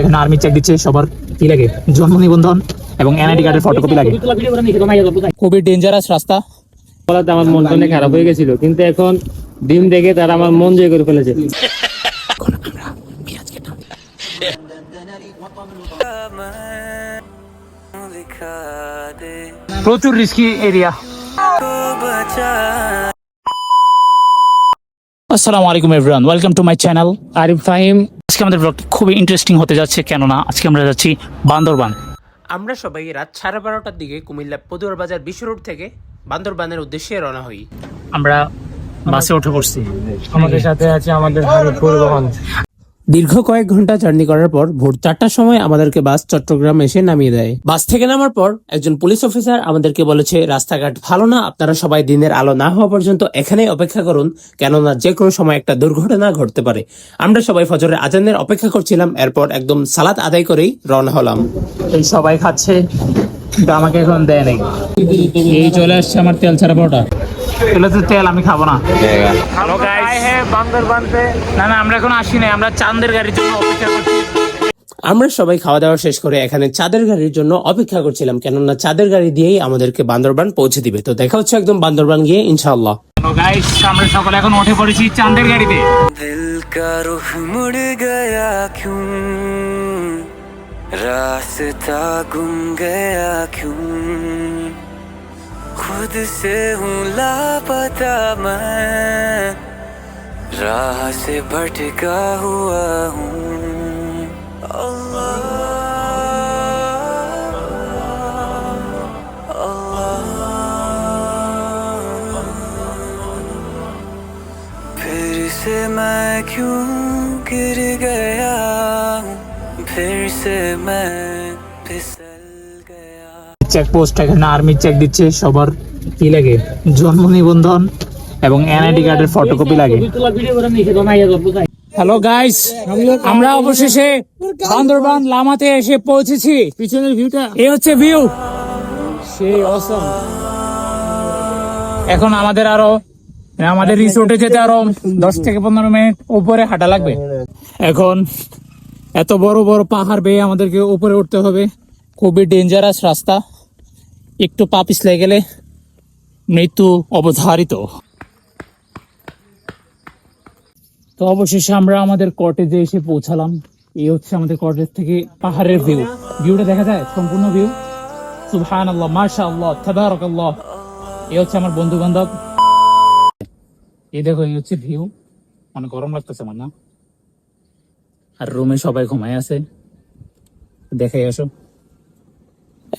এখানে army check দিচ্ছে সবার কি লাগে? জন্ম নিবন্ধন এবং এনআইডি কার্ডের ফটোকপি লাগে। খুবই ডেঞ্জারাস রাস্তা। বলাতে আমার মন অনেক খারাপ হয়ে গেছিল কিন্তু এখন ডিম দেখে তারা আমার মন জয় করে ফেলেছে। প্রচুর রিস্কি এরিয়া আসসালামু আলাইকুম everyone welcome to my channel Arif Fahim আজকে আমাদের ব্লগটি খুবই ইন্টারেস্টিং হতে যাচ্ছে কেননা আজকে আমরা যাচ্ছি বান্দরবান। আমরা সবাই রাত সাড়ে বারোটার দিকে কুমিল্লা পদুয়ার বাজার বিশ্ব রোড থেকে বান্দরবানের উদ্দেশ্যে রওনা হই। আমরা বাসে উঠে পড়ছি। আমাদের সাথে আছে আমাদের পরিবহন দীর্ঘ কয়েক ঘণ্টা জার্নি করার পর ভোর চারটার সময় আমাদেরকে বাস চট্টগ্রাম এসে নামিয়ে দেয়। বাস থেকে নামার পর একজন পুলিশ অফিসার আমাদেরকে বলেছে, রাস্তাঘাট ভালো না, আপনারা সবাই দিনের আলো না হওয়া পর্যন্ত এখানেই অপেক্ষা করুন, কেননা যে কোনো সময় একটা দুর্ঘটনা ঘটতে পারে। আমরা সবাই ফজরের আজানের অপেক্ষা করছিলাম, এরপর একদম সালাত আদায় করেই রওনা হলাম। সবাই খাচ্ছে আমাকে এখন দেয় নাই। এই চলে আসছে আমার তেল ছাড়া পরোটা। তেল আমি খাব না। না না আমরা এখন আসিনি আমরা চাঁদের গাড়ির জন্য অপেক্ষা করছি। আমরা সবাই খাওয়া দাওয়া শেষ করে এখানে চাঁদের গাড়ির জন্য অপেক্ষা করছিলাম কেননা চাঁদের গাড়ি দিয়েই আমাদেরকে বান্দরবান পৌঁছে দিবে। তো দেখা হচ্ছে একদম বান্দরবান গিয়ে ইনশাল্লাহ আমরা সকলে এখন উঠে পড়েছি চাঁদের গাড়িতে। রাস্তা গুম গয়া खुद से हूँ लापता मैं। राह से भटका हुआ हूँ। फिर से मैं क्यों गिर गया? फिर से मैं চেকপোস্ট এখানে আর্মি চেক দিচ্ছে সবার কি লাগে? জন্ম নিবন্ধন এবং এনআইডি কার্ডের ফটোকপি লাগে। হ্যালো গাইস আমরা অবশেষে বান্দরবান লামাতে এসে পৌঁছেছি। পিছনের ভিউটা এই হচ্ছে ভিউ সেই অসম এখন আমাদের আরও আমাদের রিসোর্টে যেতে আরও দশ থেকে পনেরো মিনিট উপরে হাঁটা লাগবে। এখন এত বড় বড় পাহাড় বেয়ে আমাদেরকে উপরে উঠতে হবে। খুবই ডেঞ্জারাস রাস্তা। একটু পা পিছলে গেলে মৃত্যু অবধারিত। তো অবশেষে আমরা আমাদের কটেজে এসে পৌঁছালাম, এই হচ্ছে আমাদের কটেজ থেকে পাহাড়ের ভিউ ভিউটা দেখা যায়? সম্পূর্ণ ভিউ সুবহান আল্লাহ মাশা আল্লাহ তাবারক আল্লাহ এই হচ্ছে আমার বন্ধু বান্ধব এই দেখো, এই হচ্ছে ভিউ অনেক গরম লাগতেছে আমার না। আর রুমে সবাই ঘুমায় আছে। দেখাই আসো।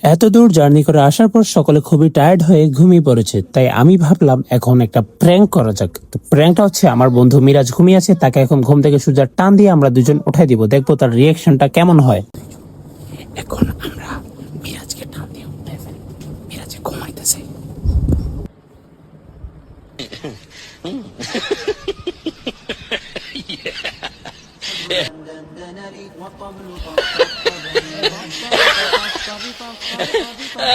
এত দূর জার্নি করে আসার পর সকলে খুবই টায়ার্ড হয়ে ঘুমিয়ে পড়েছে তাই আমি ভাবলাম এখন একটা প্র্যাঙ্ক করা যাক তো প্র্যাঙ্কটা হচ্ছে আমার বন্ধু মিরাজ ঘুমিয়ে আছে তাকে এখন ঘুম থেকে সুজার টান দিয়ে আমরা দুজন উঠাই দিব দেখব তার রিয়াকশনটা কেমন হয় এখন আমরা মিরাজকে টান দিয়ে উঠাই ফেলি মিরাজ ঘুমাইতেছে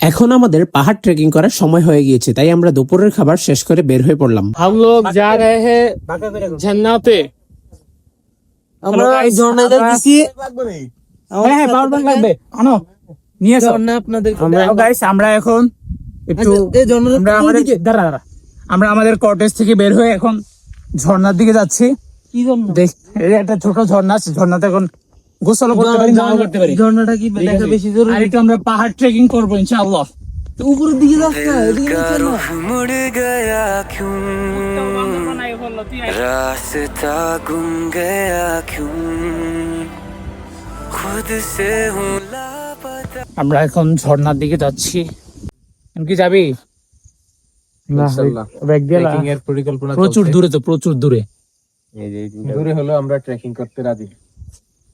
এখন আমাদের পাহাড় ট্রেকিং করার সময় হয়ে গিয়েছে তাই আমরা দুপুরের খাবার শেষ করে বের হয়ে পড়লাম हम लोग जा रहे हैं झन्ना पे আমরা ঝর্ণাটা দিছি হ্যাঁ হ্যাঁ পাওয়ার ব্যাংক লাগবে আনো নিয়ে এসো আপনাদের আমরা গাইস আমরা এখন একটু আমরা আমাদের দাঁড়া দাঁড়া আমরা আমাদের কটেজ থেকে বের হয়ে এখন ঝর্ণার দিকে যাচ্ছি কি জন্য দেখ এই একটা ছোট ঝর্ণা আছে ঝর্ণাতে এখন গোসল করতে পারি নাও করতে পারি ঝর্ণাটা কি দেখা বেশি জরুরি আর একটু আমরা পাহাড় ট্রেকিং করবো ইনশাআল্লাহ উপরের দিকে যাচ্ছে না এদিকে का रुख मुड़ गया क्यों रास्ता गुम गया क्यों खुद से हूँ लापता আমরা এখন ঝর্ণার দিকে যাচ্ছি এখন কি যাবি ব্যাগ দিয়ে ট্রেকিং এর পরিকল্পনা প্রচুর দূরে তো প্রচুর দূরে দূরে হলো আমরা ট্রেকিং করতে রাজি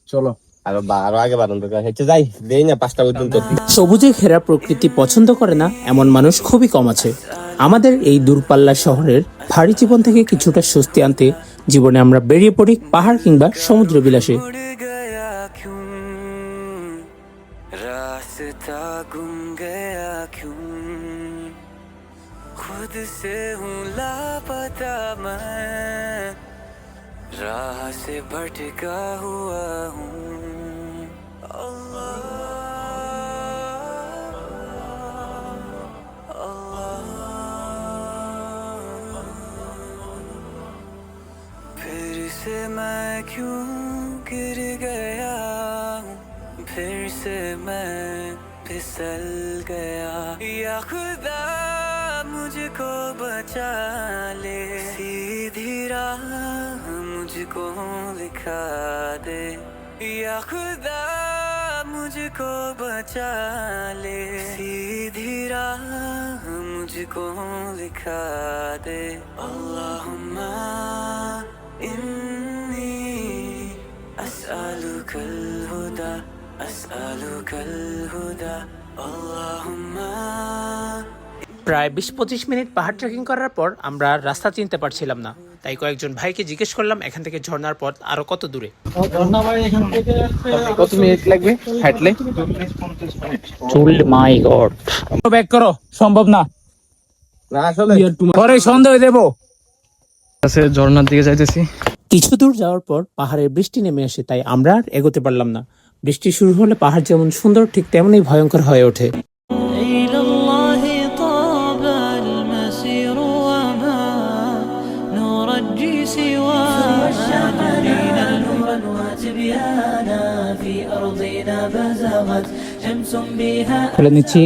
চলো আরো বা- আরো আগে বাড়ান দরকার হচ্ছে যাই দেই না পাঁচটা পর্যন্ত সবুজে ঘেরা প্রকৃতি পছন্দ করে না এমন মানুষ খুবই কম আছে আমাদের এই দূরপাল্লা শহরের ভারী জীবন থেকে কিছুটা স্বস্তি আনতে জীবনে আমরা বেরিয়ে পড়ি পাহাড় কিংবা সমুদ্র বিলাসে उड़ गया क्यों रास्ता गुम गया क्यों खुद से हूँ लापता मैं राह से भटका हुआ हूँ फिर से मैं क्यों गिर गया हूँ फिर से मैं फिसल गया या खुदा मुझको बचा ले सीधी राह मुझको लिखा दे या खुदा मुझको बचा ले सीधी राह मुझको लिखा दे अल्लाहुम्मा इन्नी अस्अलुकल हुदा अस्अलुकल हुदा अल्लाहुम्मा প্রায় বিশ পঁচিশ মিনিট পাহাড় ট্রেকিং করার পর আমরা রাস্তা চিনতে পারছিলাম না। তাই কয়েকজন ভাইকে জিজ্ঞেস করলাম এখান থেকে ঝর্ণার পথ আরও কত দূরে? কত মিনিট লাগবে হাঁটলে? চুল মাই গড ব্যাক করো সম্ভব না। না পরে সন্দেহ দেবো আছে ঝর্ণার দিকে যাইতেছি। কিছু দূর যাওয়ার পর পাহাড়ের বৃষ্টি নেমে আসে তাই আমরা আর এগোতে পারলাম না। বৃষ্টি শুরু হলে পাহাড় যেমন সুন্দর ঠিক তেমনই ভয়ঙ্কর হয়ে ওঠে। ফেলে নিচ্ছি।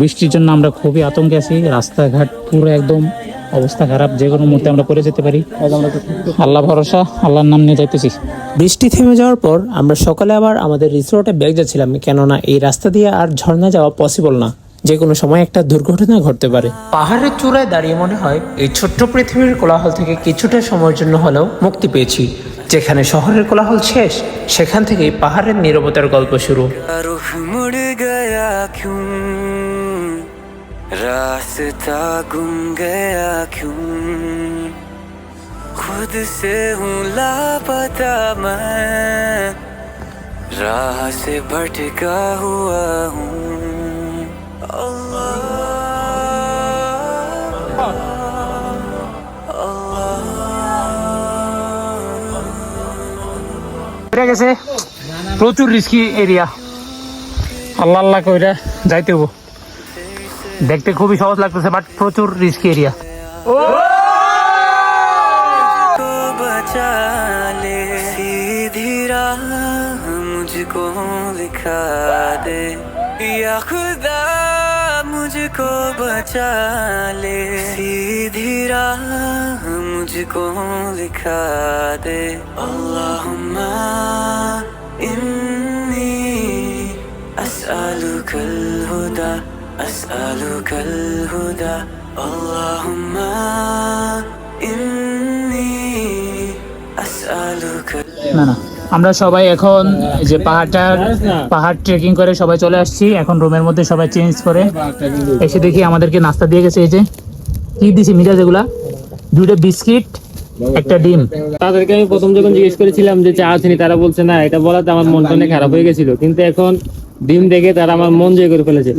বৃষ্টির জন্য আমরা খুবই আতঙ্কে আছি। রাস্তাঘাট পুরো একদম অবস্থা খারাপ যে কোনো মুহূর্তে আমরা পড়ে যেতে পারি। আল্লাহ ভরসা আল্লাহর নাম নিয়ে যাইতেছি। বৃষ্টি থেমে যাওয়ার পর আমরা সকালে আবার আমাদের রিসোর্টে ব্যাগ যাচ্ছিলাম কেননা এই রাস্তা দিয়ে আর ঝর্ণা যাওয়া পসিবল না। যে কোনো সময় একটা দুর্ঘটনা ঘটতে পারে। পাহাড়ের চূড়ায় দাঁড়িয়ে মনে হয় এই ছোট্ট পৃথিবীর কোলাহল থেকে কিছুটা সময়ের জন্য হলেও মুক্তি পেয়েছি। যেখানে শহরের কোলাহল শেষ সেখান থেকেই পাহাড়ের নীরবতার গল্প শুরু रुख मुड़ गया क्यों रास्ता गुम गया क्यों खुद से हूँ लापता मैं राह से भटका हुआ हूँ গেছে প্রচুর রিস্কি এরিয়া আল্লাহ আল্লাহ কইরা যাইতে হবো দেখতে খুবই সহজ লাগতেছে বাট প্রচুর রিস্কি এরিয়া को बचा ले सीधी राह मुझको लिखा दे या खुदा मुझको बचा ले सीधी राह मुझको लिखा दे अल्लाहुम्मा इन्नी अस्अलुकल हुदा अस्अलुकल हुदा अल्लाहुम्मा इन्नी अस्अलुकल না না আমরা সবাই এখন এই যে পাহাড়টার পাহাড় ট্রেকিং করে সবাই চলে আসছি। এখন রুমের মধ্যে সবাই চেঞ্জ করে এসে দেখি আমাদেরকে নাস্তা দিয়ে গেছে। এই যে কি দিছি মিরাজ এগুলা? দুইটা বিস্কিট একটা ডিম। তাদেরকে আমি প্রথম যখন জিজ্ঞেস করেছিলাম যে চা আসেনি তারা বলছে না এটা বলাতে আমার মনটা অনেক খারাপ হয়ে গেছিল। কিন্তু এখন ডিম দেখে তারা আমার মন জয় করে ফেলেছে।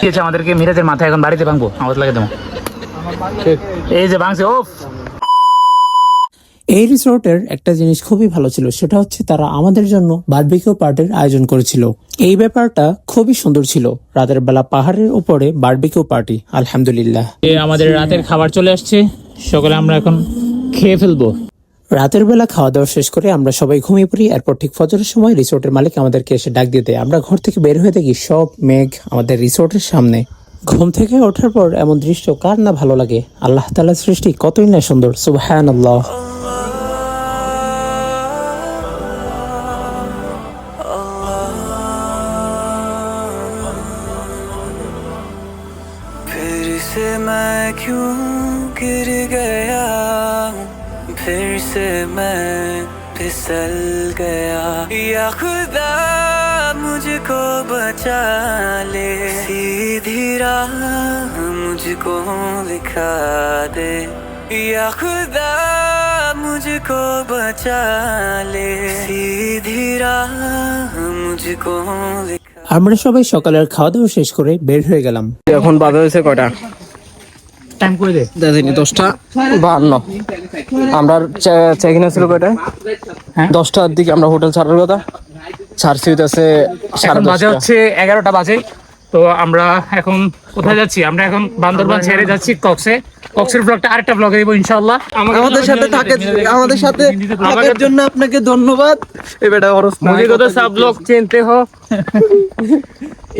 দিয়েছে আমাদেরকে? মিরাজের মাথায় এখন বাড়িতে ভাঙবো। আওয়াজ লাগে দেবো। এই যে ভাঙছে ও এই রিসোর্টের একটা জিনিস খুবই ভালো ছিল সেটা হচ্ছে তারা আমাদের জন্য বারবিকিউ পার্টির আয়োজন করেছিল। এই ব্যাপারটা খুবই সুন্দর ছিল। রাতের বেলা পাহাড়ের উপরে বারবিকিউ পার্টি আলহামদুলিল্লাহ। আমাদের রাতের খাবার চলে আসছে সকালে আমরা এখন খেয়ে ফেলব। রাতের বেলা খাওয়া দাওয়া শেষ করে আমরা সবাই ঘুমিয়ে পড়ি এরপর ঠিক ফজরের সময় রিসোর্টের মালিক আমাদেরকে এসে ডাক দিয়ে দেয়। আমরা ঘর থেকে বের হয়ে দেখি সব মেঘ আমাদের রিসোর্টের সামনে। ঘুম থেকে ওঠার পর এমন দৃশ্য কার না ভালো লাগে? আল্লাহ তালার সৃষ্টি কতই না সুন্দর সুবাহান আল্লাহ से मैं फिसल गया या खुदा मुझको बचा ले सीधी राह मुझको दिखा दे या खुदा मुझको बचा ले सीधी राह मुझको दिखा আমরা সবাই সকালের খাওয়া দাওয়া শেষ করে বের হয়ে গেলাম এখন বাজে হয়েছে কয়টা টাইম করে দে দেখেনি দশটা বাহান্ন। আমরা চেক ইন ছিল কয়টা হ্যাঁ? দশটার দিকে আমরা হোটেল ছাড়ার কথা। ছাড়ছি হইতেছে বাজে হচ্ছে এগারোটা বাজে। তো আমরা এখন কোথায় যাচ্ছি? আমরা এখন বান্দরবান ছেড়ে যাচ্ছি কক্সে। কক্সের ব্লগটা আরেকটা ব্লগে দেবো ইনশাআল্লাহ। আমাদের সাথে থাকে আমাদের সাথে থাকার জন্য আপনাকে ধন্যবাদ। এ বেটা অরস মুজি কথা সব ব্লগ চিনতে হো।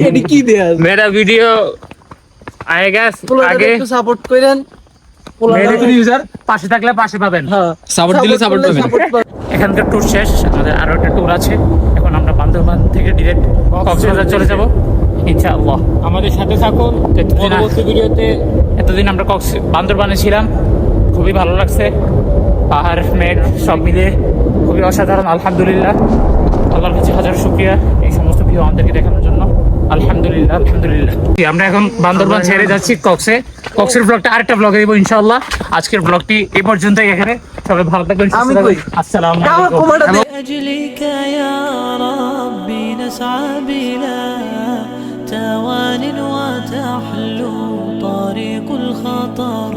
এডি কি দেয়া মেরা ভিডিও আই গেস আগে একটু সাপোর্ট করেন। পাশে থাকলে পাশে পাবেন। সাপোর্ট দিলে সাপোর্ট পাবেন। এখানকার ট্যুর শেষ আমাদের আরও একটা ট্যুর আছে। এখন আমরা বান্দরবান থেকে ডিরেক্ট কক্সবাজার চলে যাব। ইনশাআল্লাহ। আমাদের সাথে থাকুন। পরবর্তী ভিডিওতে এতদিন আমরা কক্স বান্দরবানে ছিলাম। খুবই ভালো লাগছে। পাহাড় মেঘ সব মিলে খুবই অসাধারণ আলহামদুলিল্লাহ। আল্লাহর কাছে হাজার শুক্রিয়া এই সমস্ত ভিউ আমাদেরকে দেখানোর জন্য। আলহামদুলিল্লাহ আলহামদুলিল্লাহ আমরা এখন বান্দরবান ছেড়ে যাচ্ছি কক্সে কক্সের ব্লগটা আরেকটা ব্লগে দিব ইনশাআল্লাহ আজকের ব্লগটি এই পর্যন্তই এখানে সবাই ভালো থাকবেন সুস্থ আমি থাকবেন কই? আসসালামু আমার আলাইকুম কোমাটা দে أجلك يا ربي نسعى بلا توان وتحلو طريق الخطر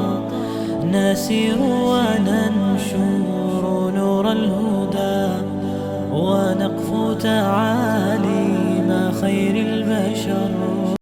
نسير وننشر نور الهدى ونقفو تعاليم خير direction